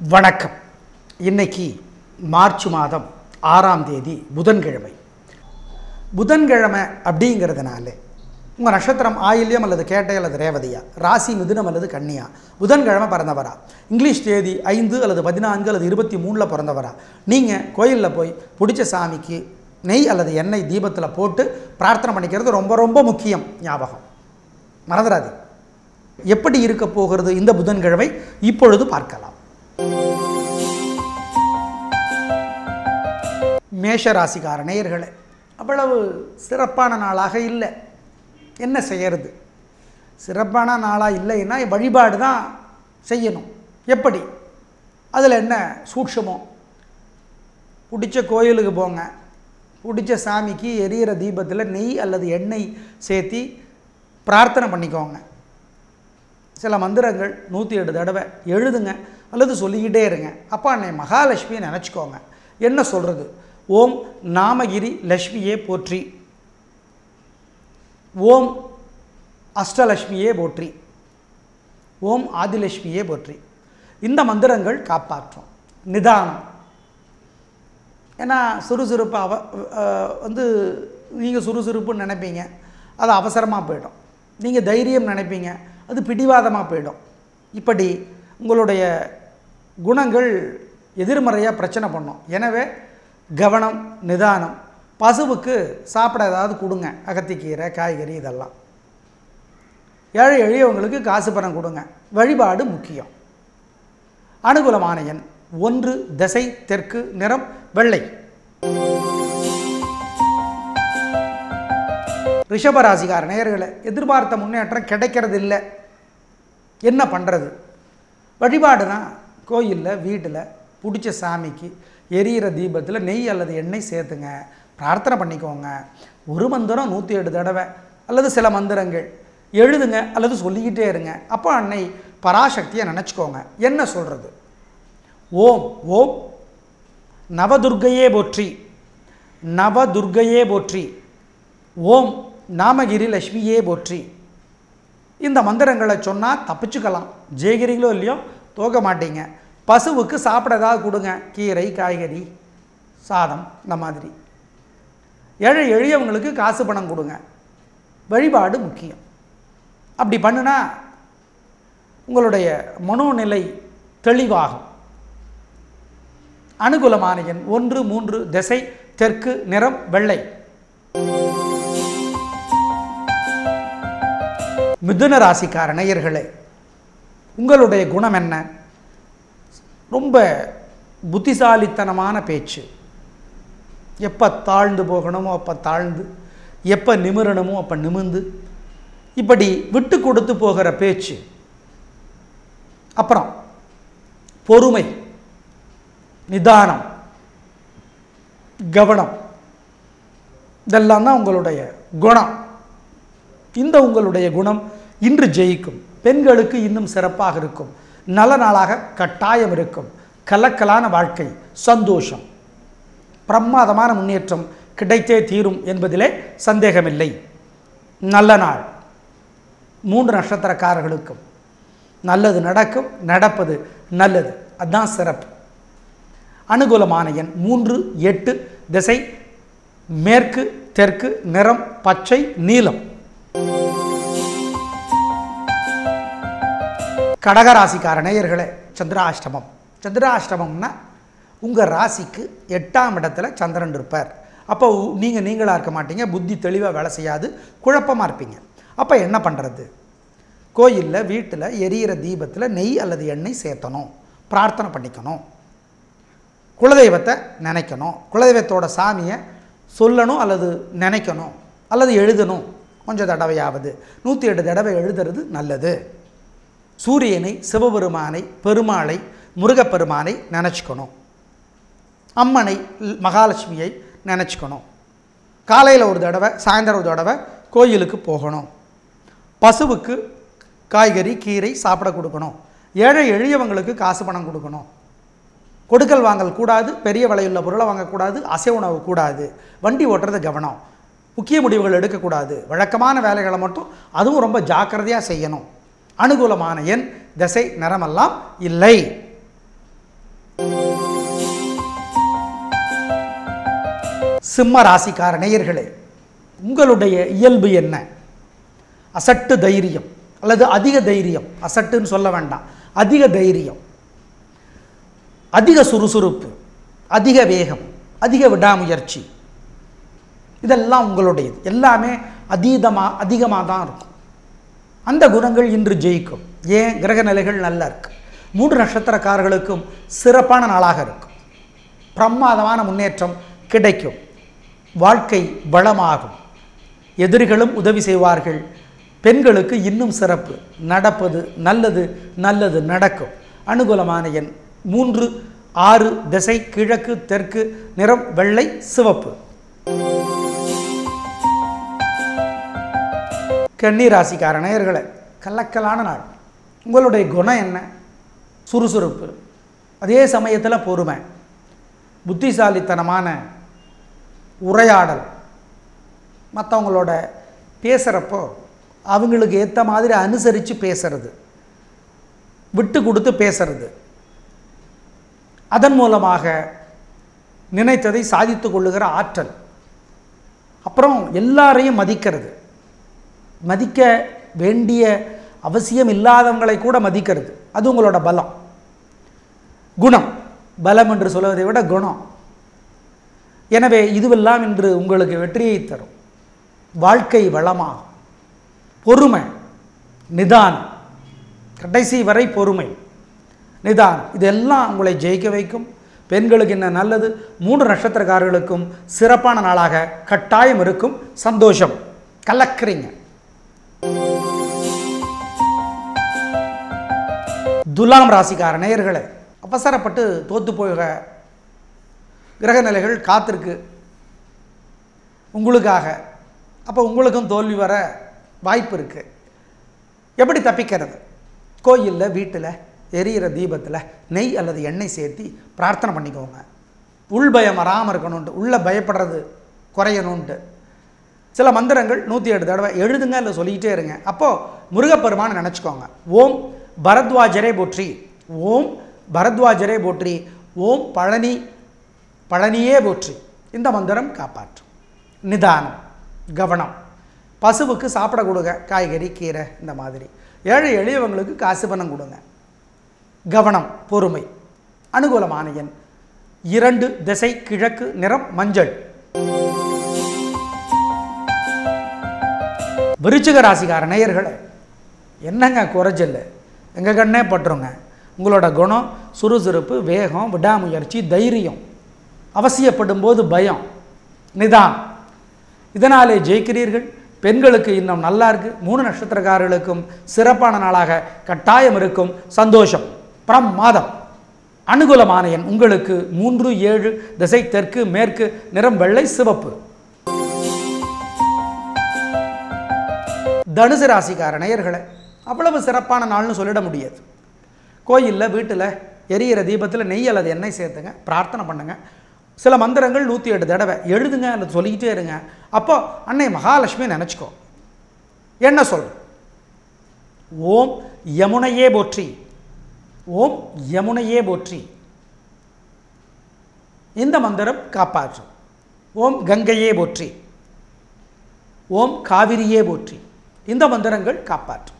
வணக்கம். இன்னைக்கு மார்ச் மாதம் ஆறாம் தேதி புதன்கிழமை. புதன்கிழமை அப்படிங்கிறதுனால உங்கள் நட்சத்திரம் ஆயில்யம் அல்லது கேட்டை அல்லது ரேவதியா? ராசி மிதுனம் அல்லது கன்னியா? புதன்கிழமை பிறந்தவரா? இங்கிலீஷ் தேதி ஐந்து அல்லது பதினான்கு அல்லது இருபத்தி மூணில் பிறந்தவரா? நீங்கள் கோயிலில் போய் பிடிச்ச சாமிக்கு நெய் அல்லது எண்ணெய் தீபத்தில் போட்டு பிரார்த்தனை பண்ணிக்கிறது ரொம்ப ரொம்ப முக்கியம். ஞாபகம். மறந்துடாது எப்படி இருக்க போகிறது இந்த புதன்கிழமை? இப்பொழுது பார்க்கலாம். மேஷராசிக்கார நேயர்களே அவ்வளவு சிறப்பான நாளாக இல்லை. என்ன செய்யறது? சிறப்பான நாளாக இல்லைன்னா வழிபாடு தான் செய்யணும். எப்படி? அதில் என்ன சூட்சமோ? பிடிச்ச கோயிலுக்கு போங்க. பிடிச்ச சாமிக்கு எரியிற தீபத்தில் நெய் அல்லது எண்ணெய் சேர்த்தி பிரார்த்தனை பண்ணிக்கோங்க. சில மந்திரங்கள் நூற்றி எட்டு தடவை எழுதுங்க. அல்லது சொல்லிக்கிட்டே இருங்க. அப்பா அன்னை மகாலட்சுமியை நினச்சிக்கோங்க. என்ன சொல்கிறது ஓம் நாமகிரி லக்ஷ்மியே போற்றி. ஓம் அஷ்டலக்ஷ்மியே போற்றி. ஓம் ஆதிலட்சுமியே போற்றி. இந்த மந்திரங்கள் காப்பாற்றும். நிதானம். ஏன்னா சுறுசுறுப்பு அவ வந்து நீங்கள் சுறுசுறுப்புன்னு நினைப்பீங்க. அது அவசரமாக போயிடும். நீங்கள் தைரியம் நினைப்பீங்க. அது பிடிவாதமாக போயிடும். இப்படி உங்களுடைய குணங்கள் எதிர்மறையாக பிரச்சனை பண்ணும். எனவே கவனம் நிதானம் பசுவுக்கு சாப்பிட ஏதாவது கொடுங்க. அகத்திக்கீரை காய்கறி இதெல்லாம். ஏழை எளியவங்களுக்கு காசு பணம் கொடுங்க. வழிபாடு முக்கியம். அனுகூலமான எண் ஒன்று திசை தெற்கு நிறம் வெள்ளை. ரிஷபராசிகார நேயர்களை எதிர்பார்த்த முன்னேற்றம் கிடைக்கிறது இல்லை என்ன பண்ணுறது வழிபாடு தான் கோயிலில் வீட்டில் பிடிச்ச சாமிக்கு எரியிற தீபத்தில் நெய் அல்லது எண்ணெய் சேர்த்துங்க. பிரார்த்தனை பண்ணிக்கோங்க. ஒரு மந்திரம் நூற்றி எட்டு தடவை அல்லது சில மந்திரங்கள் எழுதுங்க அல்லது சொல்லிக்கிட்டே இருங்க. அப்போ அன்னை பராசக்தியை நினச்சிக்கோங்க. என்ன சொல்கிறது ஓம் ஓம். நவதுர்க்கையே போற்றி. நவதுர்கையே போற்றி. ஓம் நாமகிரி லட்சுமியே போற்றி. இந்த மந்திரங்களை சொன்னால் தப்பிச்சுக்கலாம். ஜெயகிரிகளோ இல்லையோ தோக்க மாட்டீங்க. பசுவுக்கு சாப்பிட ஏதாவது கொடுங்க. கீரை காய்கறி சாதம் இந்த மாதிரி. ஏழை எளியவங்களுக்கு காசு பணம் கொடுங்க. வழிபாடு முக்கியம். அப்படி பண்ணுனா உங்களுடைய மனோநிலை தெளிவாகும். அனுகூலமான எண் ஒன்று மூன்று திசை தெற்கு நிறம் வெள்ளை. மிதுன ராசிக்கார நேயர்களே உங்களுடைய குணம் என்ன? ரொம்ப புத்திசாலித்தனமான பேச்சு. எப்போ தாழ்ந்து போகணுமோ அப்போ தாழ்ந்து எப்போ நிமிரணுமோ அப்போ நிமிர்ந்து. இப்படி விட்டு கொடுத்து போகிற பேச்சு. அப்புறம் பொறுமை நிதானம் கவனம். இதெல்லாம் தான் உங்களுடைய குணம். இந்த உங்களுடைய குணம் இன்று ஜெயிக்கும். பெண்களுக்கு இன்னும் சிறப்பாக இருக்கும். நல்ல நாளாக கட்டாயம் இருக்கும். கலக்கலான வாழ்க்கை சந்தோஷம். பிரமாதமான முன்னேற்றம் கிடைத்தே தீரும் என்பதிலே சந்தேகமில்லை. நல்ல நாள். மூன்று நட்சத்திரக்காரர்களுக்கும் நல்லது நடக்கும் நடப்பது நல்லது. அதுதான் சிறப்பு. அனுகூலமான எண் மூன்று எட்டு திசை மேற்கு தெற்கு நிறம் பச்சை நீலம். கடகராசிக்கார நேயர்களே சந்திராஷ்டமம். சந்திராஷ்டமம்னா உங்கள் ராசிக்கு எட்டாம் இடத்துல சந்திரன் இருப்பார். அப்போ நீங்கள் நீங்களாக இருக்க மாட்டீங்க. புத்தி தெளிவாக வேலை செய்யாது. குழப்பமாக இருப்பீங்க. அப்போ என்ன பண்ணுறது கோயிலில் வீட்டில் எரியிற தீபத்தில் நெய் அல்லது எண்ணெய் சேர்த்தணும். பிரார்த்தனை பண்ணிக்கணும். குலதெய்வத்தை நினைக்கணும். குலதெய்வத்தோட சாமியை சொல்லணும் அல்லது நினைக்கணும். அல்லது எழுதணும். கொஞ்சம் தடவையாவது. நூற்றி எட்டு தடவை எழுதுறது நல்லது. சூரியனை சிவபெருமானை பெருமாளை முருகப்பெருமானை நினச்சிக்கணும். அம்மனை மகாலட்சுமியை நினச்சிக்கணும். காலையில் ஒரு தடவை சாயந்தரம் ஒரு தடவை கோயிலுக்கு போகணும். பசுவுக்கு காய்கறி கீரை சாப்பிட கொடுக்கணும். ஏழை எளியவங்களுக்கு காசு பணம் கொடுக்கணும். கொடுக்கல் வாங்கல் கூடாது பெரிய விலையுள்ள பொருளை வாங்கக்கூடாது அசை உணவு கூடாது. வண்டி ஓட்டுறது கவனம். முக்கிய முடிவுகள் எடுக்கக்கூடாது. வழக்கமான வேலைகளை மட்டும் அதுவும் ரொம்ப ஜாக்கிரதையாக செய்யணும். அனுகூலமான என் திசை நிறமெல்லாம் இல்லை. சிம்ம ராசிக்கார நேயர்களே உங்களுடைய இயல்பு என்ன? அசட்டு தைரியம் அல்லது அதிக தைரியம்? அசட்டுன்னு சொல்ல வேண்டாம். அதிக தைரியம். அதிக சுறுசுறுப்பு. அதிக வேகம். அதிக விடாமுயற்சி. இதெல்லாம் உங்களுடையது. எல்லாமே அதீதமாக அதிகமாக தான் இருக்கும். அந்த குணங்கள் இன்று ஜெயிக்கும். ஏன்? கிரக நிலைகள் நல்லா இருக்கு. மூன்று நட்சத்திரக்காரர்களுக்கும் சிறப்பான நாளாக இருக்கும். பிரமாதமான முன்னேற்றம் கிடைக்கும். வாழ்க்கை வளமாகும். எதிரிகளும் உதவி செய்வார்கள். பெண்களுக்கு இன்னும் சிறப்பு. நடப்பது நல்லது நல்லது நடக்கும். அனுகூலமான எண் மூன்று ஆறு திசை கிழக்கு தெற்கு நிறம் வெள்ளை சிவப்பு. கன்னி ராசிக்கார நேயர்களை கலக்கலான நாள். உங்களுடைய குணம் என்ன? சுறுசுறுப்பு. அதே சமயத்தில் பொறுமை. புத்திசாலித்தனமான உரையாடல். மற்றவங்களோட பேசுகிறப்போ அவங்களுக்கு ஏற்ற மாதிரி அனுசரித்து பேசுறது. விட்டு கொடுத்து பேசுறது. அதன் மூலமாக நினைத்ததை சாதித்து கொள்ளுகிற ஆற்றல். அப்புறம் எல்லாரையும் மதிக்கிறது. மதிக்க வேண்டிய அவசியம் இல்லாதவங்களை கூட மதிக்கிறது. அது உங்களோட பலம். குணம். பலம் என்று சொல்வதை விட குணம். எனவே இதுவெல்லாம் இன்று உங்களுக்கு வெற்றியை தரும். வாழ்க்கை வளமா பொறுமை. நிதானம். கடைசி வரை பொறுமை. நிதானம். இதெல்லாம் உங்களை ஜெயிக்க வைக்கும். பெண்களுக்கு என்ன நல்லது? மூன்று நட்சத்திரக்காரர்களுக்கும் சிறப்பான நாளாக கட்டாயம் இருக்கும். சந்தோஷம். கலக்கிறீங்க. துலாம் ராசிக்கார நேயர்களை அவசரப்பட்டு தோத்து போக கிரக நிலைகள் காத்திருக்கு. உங்களுக்காக. அப்போ உங்களுக்கும் தோல்வி வர வாய்ப்பு இருக்குது எப்படி தப்பிக்கிறது? கோயிலில் வீட்டில் எரியிற தீபத்தில் நெய் அல்லது எண்ணெய் சேர்த்து பிரார்த்தனை பண்ணிக்கோங்க. உள் பயம் வராமல் இருக்கணுன்ட்டு உள்ளே பயப்படுறது குறையணுன்ட்டு சில மந்திரங்கள் நூற்றி எட்டு தடவை எழுதுங்க இல்லை சொல்லிக்கிட்டே இருங்க. அப்போது முருகப்பெருமானை நினச்சிக்கோங்க. ஓம் பரத்வாஜரே போற்றி. ஓம் பரத்வாஜரே போற்றி. ஓம் பழனி பழனியே போற்றி. இந்த மந்திரம் காப்பாற்றும். நிதானம் கவனம். பசுவுக்கு சாப்பிட கொடுங்க. காய்கறி கீரை இந்த மாதிரி. ஏழை எளியவங்களுக்கு காசு பணம் கொடுங்க. கவனம் பொறுமை. அனுகூலமான எண். இரண்டு திசை கிழக்கு நிறம் மஞ்சள். விருச்சிக ராசிக்கார நேயர்களே என்னங்க குறைச்சல்? எங்கள் கண்ணே பட்டுருங்க. உங்களோட குணம் சுறுசுறுப்பு வேகம் விடாமுயற்சி தைரியம். அவசியப்படும் போது பயம். நிதான் இதனாலே ஜெயிக்கிறீர்கள். பெண்களுக்கு இன்னும் நல்லா இருக்கு. மூணு நட்சத்திரக்காரர்களுக்கும் சிறப்பான நாளாக கட்டாயம் இருக்கும். சந்தோஷம். பிரமாதம். அனுகூலமான எண் உங்களுக்கு மூன்று ஏழு திசை தெற்கு மேற்கு நிறம் வெள்ளை சிவப்பு. தனுசு ராசிக்கார நேயர்களை அவ்வளவு சிறப்பான நாள்னு சொல்லிட முடியாது. கோயிலில் வீட்டில் எரியிற தீபத்தில் நெய் அல்லது எண்ணெய் சேர்த்துங்க பிரார்த்தனை பண்ணுங்க. சில மந்திரங்கள் நூற்றி எட்டு தடவை எழுதுங்க அல்லது சொல்லிக்கிட்டே இருங்க. அப்போ அன்னை மகாலட்சுமி நினச்சிக்கோ. என்ன சொல்? ஓம் யமுனையே போற்றி. ஓம் யமுனையே போற்றி. இந்த மந்திரம் காப்பாற்றும். ஓம் கங்கையே போற்றி. ஓம் காவிரியே போற்றி. இந்த மந்திரங்கள் காப்பாற்றும்.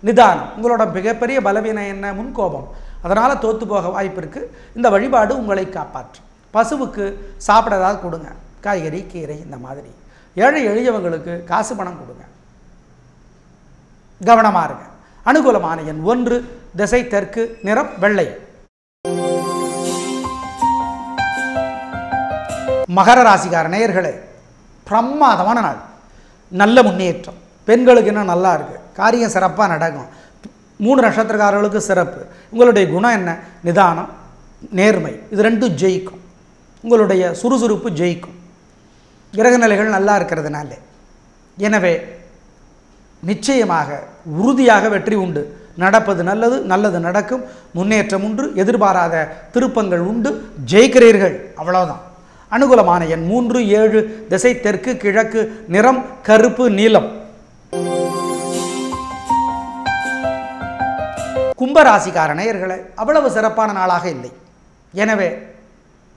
நிதானம். உங்களோட மிகப்பெரிய பலவீனம் என்ன? முன்கோபம். அதனால் தோற்று போக வாய்ப்பு இருக்குது இந்த வழிபாடு உங்களை காப்பாற்றும். பசுவுக்கு சாப்பிட ஏதாவது கொடுங்க. காய்கறி கீரை இந்த மாதிரி. ஏழை எளியவங்களுக்கு காசு பணம் கொடுங்க. கவனமாக இருங்க. அனுகூலமான எண் ஒன்று திசை தெற்கு நிறம் வெள்ளை. மகர ராசிக்கார நேயர்களே பிரமாதமான நாள். நல்ல முன்னேற்றம். பெண்களுக்கு இன்னும் நல்லா இருக்குது காரியம் சிறப்பாக நடக்கும். மூணு நட்சத்திரக்காரர்களுக்கு சிறப்பு. உங்களுடைய குணம் என்ன? நிதானம் நேர்மை. இது ரெண்டும் ஜெயிக்கும். உங்களுடைய சுறுசுறுப்பு ஜெயிக்கும். கிரகநிலைகள் நல்லா இருக்கிறதுனால. எனவே நிச்சயமாக உறுதியாக வெற்றி உண்டு. நடப்பது நல்லது நல்லது நடக்கும். முன்னேற்றம் உண்டு எதிர்பாராத திருப்பங்கள் உண்டு. ஜெயிக்கிறீர்கள். அவ்வளோதான் அனுகூலமான எண் மூன்று ஏழு திசை தெற்கு கிழக்கு நிறம் கருப்பு நீலம். கும்பராசிக்கார நேயர்களை அவ்வளவு சிறப்பான நாளாக இல்லை. எனவே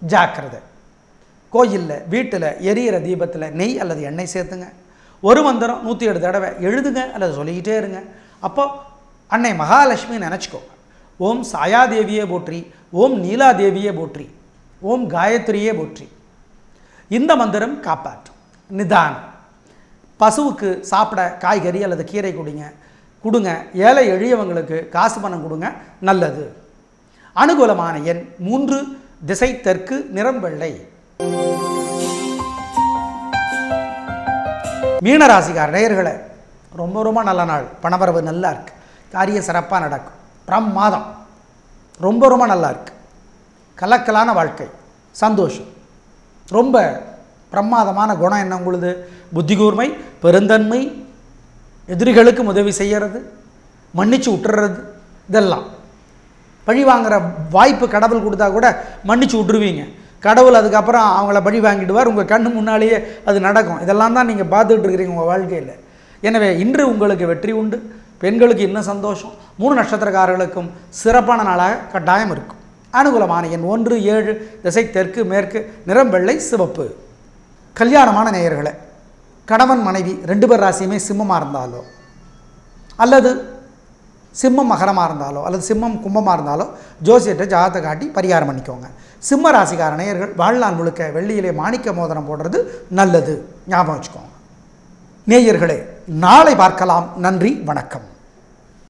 ஜாக்கிரதை. கோயிலில் வீட்டில் எரியிற தீபத்தில் நெய் அல்லது எண்ணெய் சேர்த்துங்க. ஒரு மந்திரம் நூற்றி ஏழு தடவை எழுதுங்க அல்லது சொல்லிக்கிட்டே இருங்க. அப்போ அன்னை மகாலட்சுமி நினச்சிக்கோங்க ஓம் சாயாதேவியே போற்றி ஓம் நீலாதேவியே போற்றி ஓம் காயத்ரியே போற்றி. இந்த மந்திரம் காப்பாற்றும். நிதானம். பசுவுக்கு சாப்பிட காய்கறி அல்லது கீரை கொடுங்க. கொடுங்க. ஏழை எளியவங்களுக்கு காசு பணம் கொடுங்க. நல்லது. அனுகூலமான எண் மூன்று. திசை தெற்கு நிறம் வெள்ளை. மீனராசிக்கார ரொம்ப ரொம்ப நல்ல நாள். பணவரவு நல்லா இருக்கு. காரியம் சிறப்பாக நடக்கும். பிரம்மாதம் ரொம்ப ரொம்ப நல்லா இருக்கு. கலக்கலான வாழ்க்கை. சந்தோஷம். ரொம்ப பிரமாதமான குணம் என்ன உங்களுது? புத்தி கூர்மை பெருந்தன்மை எதிரிகளுக்கும் உதவி செய்கிறது மன்னிச்சு விட்டுறது இதெல்லாம். பழி வாங்குகிற வாய்ப்பு கடவுள் கொடுத்தா கூட மன்னிச்சு விட்டுருவீங்க கடவுள் அதுக்கப்புறம் அவங்கள பழி வாங்கிடுவார் உங்கள் கண்ணு முன்னாலேயே அது நடக்கும். இதெல்லாம் தான் நீங்கள் பார்த்துக்கிட்டு இருக்கிறீங்க உங்கள் வாழ்க்கையில். எனவே இன்று உங்களுக்கு வெற்றி உண்டு பெண்களுக்கு இன்னும் சந்தோஷம் மூணு நட்சத்திரக்காரர்களுக்கும் சிறப்பான நாளாக கட்டாயம் இருக்கும். அனுகூலமான எண் ஒன்று ஏழு திசை தெற்கு மேற்கு நிறம் வெள்ளை சிவப்பு. கல்யாணமான நேயர்களை கணவன் மனைவி ரெண்டு பேர் ராசியுமே சிம்மமாக இருந்தாலோ அல்லது சிம்மம் மகரமாக இருந்தாலோ அல்லது சிம்மம் கும்பமாக இருந்தாலோ ஜோசியத்தை ஜாதத்தை காட்டி பரிகாரம் பண்ணிக்கோங்க. சிம்ம ராசிக்கார நேயர்கள் வாழ்நாள் முழுக்க வெள்ளியிலே மாணிக்க மோதிரம் போடுறது நல்லது. ஞாபகம் வச்சுக்கோங்க. நேயர்களே நாளை பார்க்கலாம். நன்றி வணக்கம்.